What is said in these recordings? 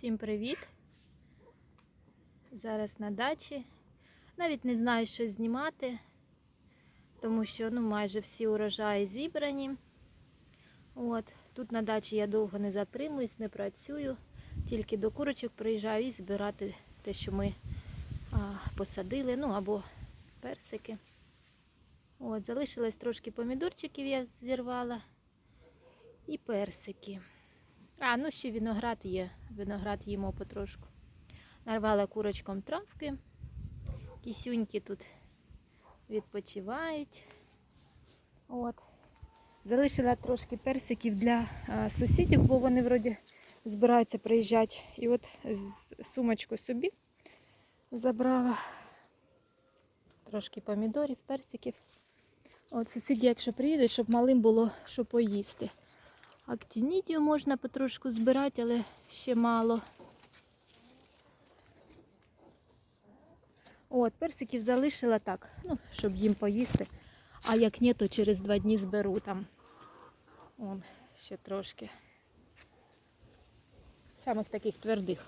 Всім привіт! Зараз на дачі. Навіть не знаю, що знімати, тому що ну, майже всі урожаї зібрані. От. Тут на дачі я довго не затримуюсь, не працюю, тільки до курочок приїжджаю і збирати те, що ми а, посадили, ну або персики. От, залишилось трошки помідорчиків, я зірвала, і персики. А, ну ще виноград є. Виноград їмо потрошку. Нарвала курочкам травки. Кісюньки тут відпочивають. От. Залишила трошки персиків для а, сусідів, бо вони вроді збираються приїжджати. І от сумочку собі забрала трошки помідорів, персиків. От сусіді, якщо приїдуть, щоб малим було що поїсти. Актінідію можна потрошку збирати, але ще мало. От, персиків залишила так, ну, щоб їм поїсти. А як ні, то через два дні зберу там. Вон, ще трошки. Самих таких твердих.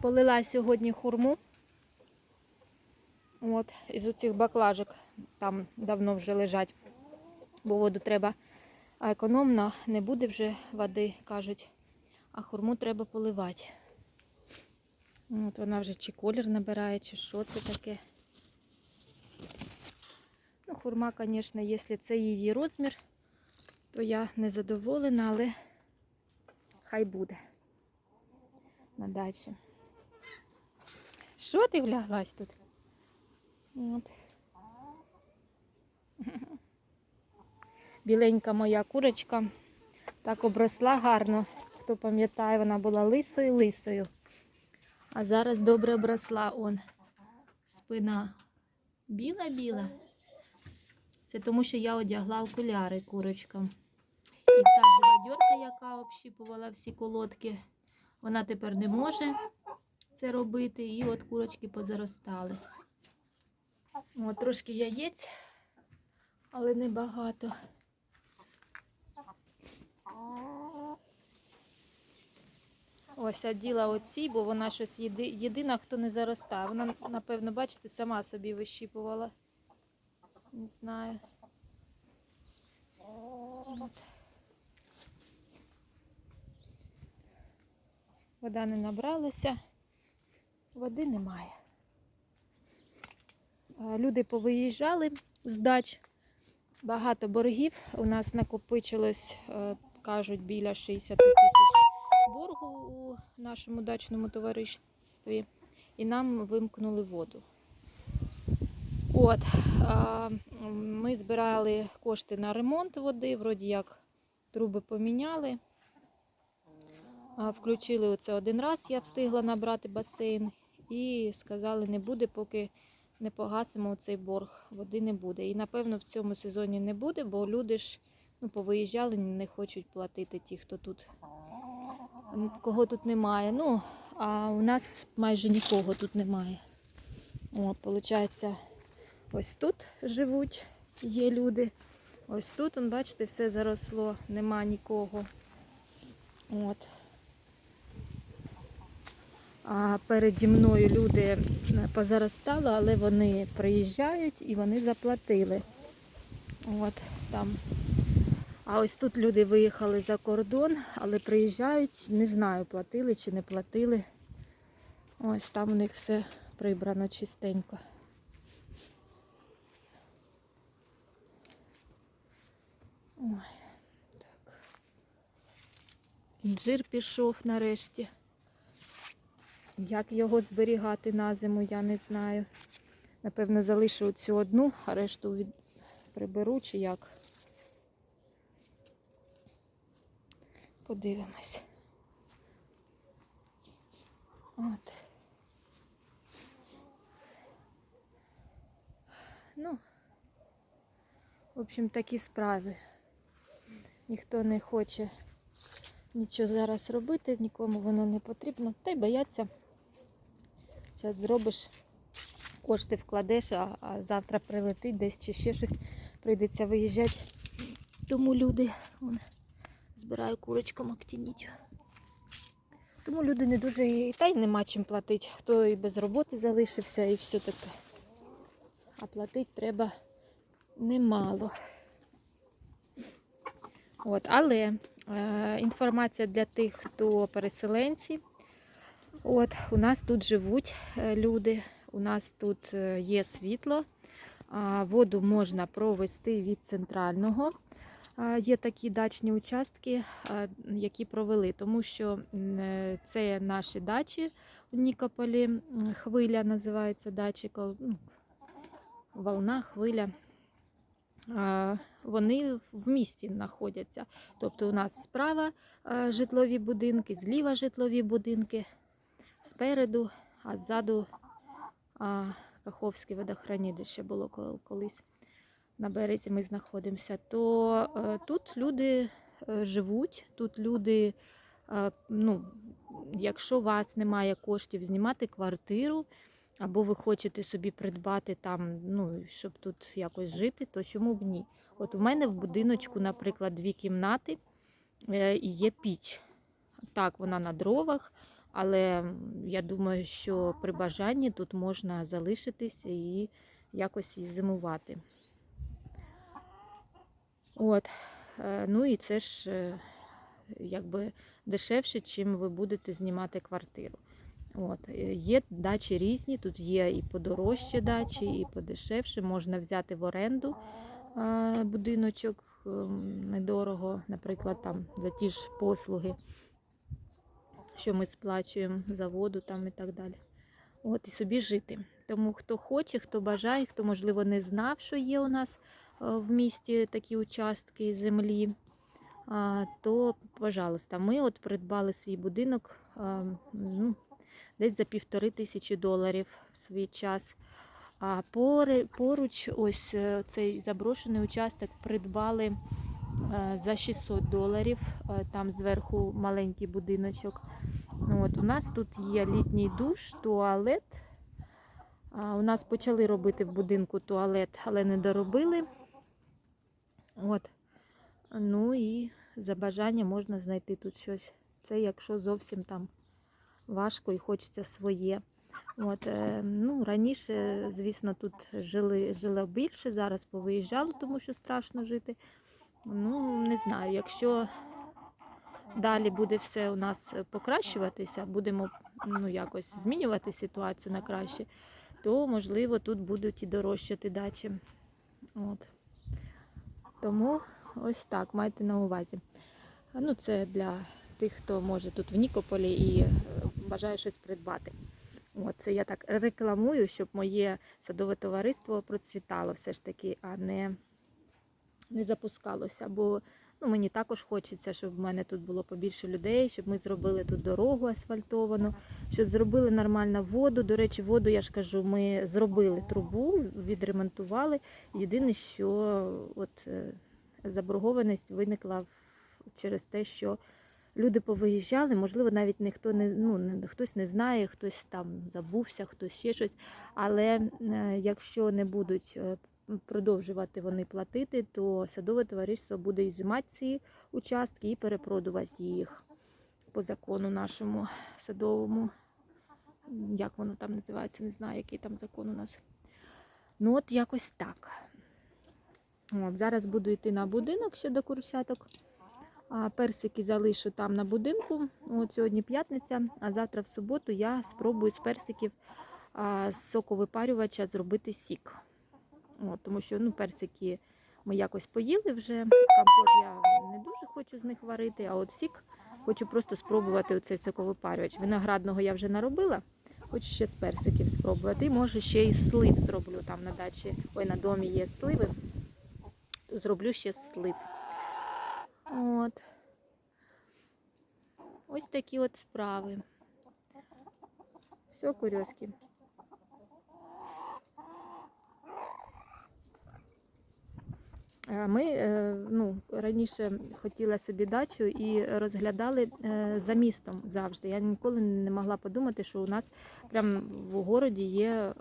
Полила сьогодні хурму. От, із оцих баклажок там давно вже лежать, бо воду треба а економно, не буде вже води, кажуть, а хурму треба поливати. От вона вже чи колір набирає, чи що це таке. Ну, хурма, звісно, якщо це її розмір, то я не задоволена, але хай буде на дачі. Що ти вляглась тут? От. Біленька моя курочка так обросла гарно. Хто пам'ятає, вона була лисою-лисою. А зараз добре обросла он. Спина біла-біла. Це тому, що я одягла окуляри курочкам. І та живодьорка, яка общіпувала всі колодки, вона тепер не може це робити. І от курочки позаростали. От, трошки яєць, але не багато. Ось оділа оці, бо вона щось єди, єдина, хто не заростає. Вона, напевно, бачите, сама собі вищіпувала. Не знаю. От. Вода не набралася, води немає. А, Люди повиїжджали з дач. Багато боргів. У нас накопичилось, е, кажуть, біля 60 тисяч боргу у нашому дачному товаристві. І нам вимкнули воду. От, ми збирали кошти на ремонт води, вроді як труби поміняли. Включили оце один раз, я встигла набрати басейн. І сказали, не буде, поки не погасимо цей борг, води не буде. І напевно в цьому сезоні не буде, бо люди ж ну, повиїжджали, не хочуть платити ті, хто тут, кого тут немає. Ну, а у нас майже нікого тут немає. О, виходить, ось тут живуть, є люди. Ось тут, он, бачите, все заросло, нема нікого. От. А переді мною люди позаростали, але вони приїжджають і вони заплатили. От там. А ось тут люди виїхали за кордон, але приїжджають, не знаю, платили чи не платили. Ось там у них все прибрано чистенько. Ой, так. Інжир пішов нарешті. Як його зберігати на зиму, я не знаю. Напевно, залишу цю одну, а решту від... приберу чи як. Подивимось. От. Ну, в общем, такі справи. Ніхто не хоче нічого зараз робити, нікому воно не потрібно. Та й бояться. Зараз зробиш, кошти вкладеш, а, а завтра прилетить десь чи ще щось, прийдеться виїжджати. Тому люди вон, збираю курочкам актиніть. Тому люди не дуже і та й нема чим платити. Хто і без роботи залишився, і все таке. А платити треба немало. От, але інформація для тих, хто переселенці. От, у нас тут живуть е, люди, у нас тут е, є світло, воду можна провести від центрального. Є такі дачні участки, які провели, тому що е, це наші дачі у Нікополі. Хвиля називається дачі, ну, волна, хвиля. Вони в місті знаходяться. Тобто у нас справа житлові будинки, зліва житлові будинки, спереду, а ззаду Каховське водохранилище було колись на березі ми знаходимося. То е, тут люди е, живуть, тут люди, е, ну, якщо у вас немає коштів знімати квартиру, або ви хочете собі придбати там, ну, щоб тут якось жити, то чому б ні? От в мене в будиночку, наприклад, дві кімнати е, і є піч. Так, вона на дровах, але я думаю, що при бажанні тут можна залишитись і якось і зимувати. От. е, Ну і це ж е, якби дешевше, чим ви будете знімати квартиру. От. е, Є дачі різні, тут є і подорожчі дачі, і подешевше. Можна взяти в оренду будиночок ем, недорого, наприклад, там за ті ж послуги, що ми сплачуємо за воду там і так далі. От і собі жити. Тому хто хоче, хто бажає, хто, можливо, не знав, що є у нас е, в місті такі участки землі, то, пожалуйста, ми от придбали свій будинок ну, десь за півтори тисячі доларів в свій час. А поруч ось е, цей заброшений участок придбали е, за 600 доларів. Е, Там зверху маленький будиночок. От, у нас тут є літній душ, туалет. У нас почали робити в будинку туалет, але не доробили. От. Ну і за бажання можна знайти тут щось. Це якщо зовсім там важко і хочеться своє. От, е, ну, раніше, звісно, тут жили, жило більше, зараз повиїжджали, тому що страшно жити. Ну, не знаю, якщо далі буде все у нас покращуватися, будемо ну, якось змінювати ситуацію на краще, то можливо тут будуть і дорожчати дачі. От. Тому ось так, майте на увазі. Ну, це для тих, хто може тут в Нікополі і е, бажає щось придбати. От, це я так рекламую, щоб моє садове товариство процвітало все ж таки, а не, не запускалося. Бо ну, мені також хочеться, щоб в мене тут було побільше людей, щоб ми зробили тут дорогу асфальтовану, щоб зробили нормальну воду. До речі, воду, я ж кажу, ми зробили трубу, відремонтували. Єдине, що от, е, заборгованість виникла через те, що люди повиїжджали, можливо, навіть ніхто не, ну, хтось не знає, хтось там забувся, хтось ще щось. Але е, якщо не будуть е, продовжувати вони платити, то садове товариство буде ізимати ці участки і перепродувати їх по закону нашому садовому. Як воно там називається, не знаю, який там закон у нас. Ну, от якось так. От, зараз буду йти на будинок ще до курчаток. А персики залишу там на будинку. От сьогодні п'ятниця, а завтра в суботу я спробую з персиків з соковипарювача зробити сік. От, тому що ну, персики ми якось поїли вже. Компот я не дуже хочу з них варити, а от сік хочу просто спробувати оцей соковипарювач. Виноградного я вже наробила. Хочу ще з персиків спробувати. І може ще і слив зроблю там на дачі. Ой, на домі є сливи. То зроблю ще слив. От. Ось такі от справи. Все, курьозки. Е, Ми е, ну, раніше хотіла собі дачу і розглядали е, за містом завжди. Я ніколи не могла подумати, що у нас прямо в городі є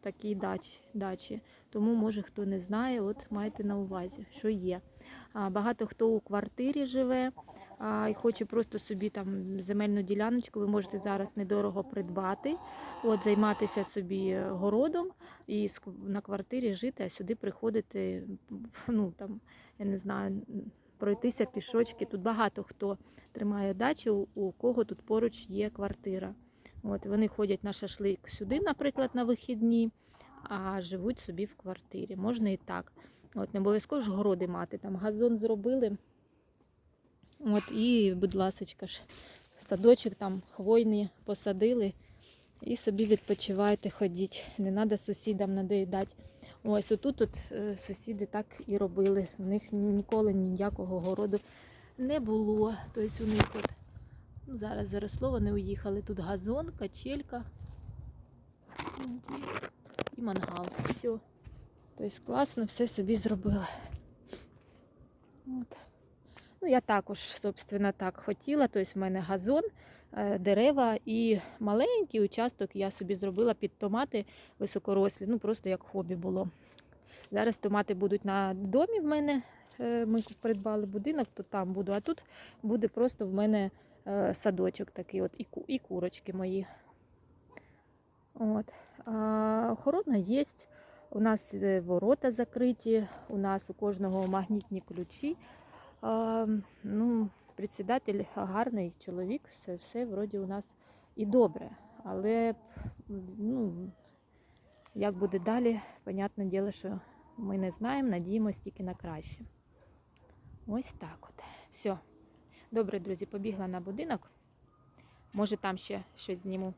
такі дач, дачі. Тому, може, хто не знає, от майте на увазі, що є. Багато хто у квартирі живе, і хоче просто собі там земельну діляночку, ви можете зараз недорого придбати, от, займатися собі городом і на квартирі жити, а сюди приходити, ну там, я не знаю, пройтися пішочки. Тут багато хто тримає дачу, у кого тут поруч є квартира. От, вони ходять на шашлик сюди, наприклад, на вихідні, а живуть собі в квартирі. Можна і так. От, не обов'язково ж городи мати. Там газон зробили. От, і, будь ласка, ж, садочок там хвойний посадили. І собі відпочивайте, ходіть. Не треба сусідам надоїдати. Ось отут от, е, сусіди так і робили. В них ніколи ніякого городу не було. Тобто у них от, ну, зараз заросло, вони уїхали. Тут газон, качелька і мангал. Все. Тобто класно все собі зробила. От. Ну, я також, собственно, так хотіла. Тобто в мене газон, е, дерева і маленький участок я собі зробила під томати високорослі. Ну, просто як хобі було. Зараз томати будуть на домі в мене. е, Ми придбали будинок, то там буду, а тут буде просто в мене е, садочок такий, от, і, курочки мої. От. А, охорона є. У нас е, ворота закриті, у нас у кожного магнітні ключі. Ну, председатель гарний чоловік, все, все вроді у нас і добре. Але ну, як буде далі, понятне діло, що ми не знаємо, надіємося тільки на краще. Ось так от. Все. Добре, друзі, побігла на будинок. Може там ще щось зніму.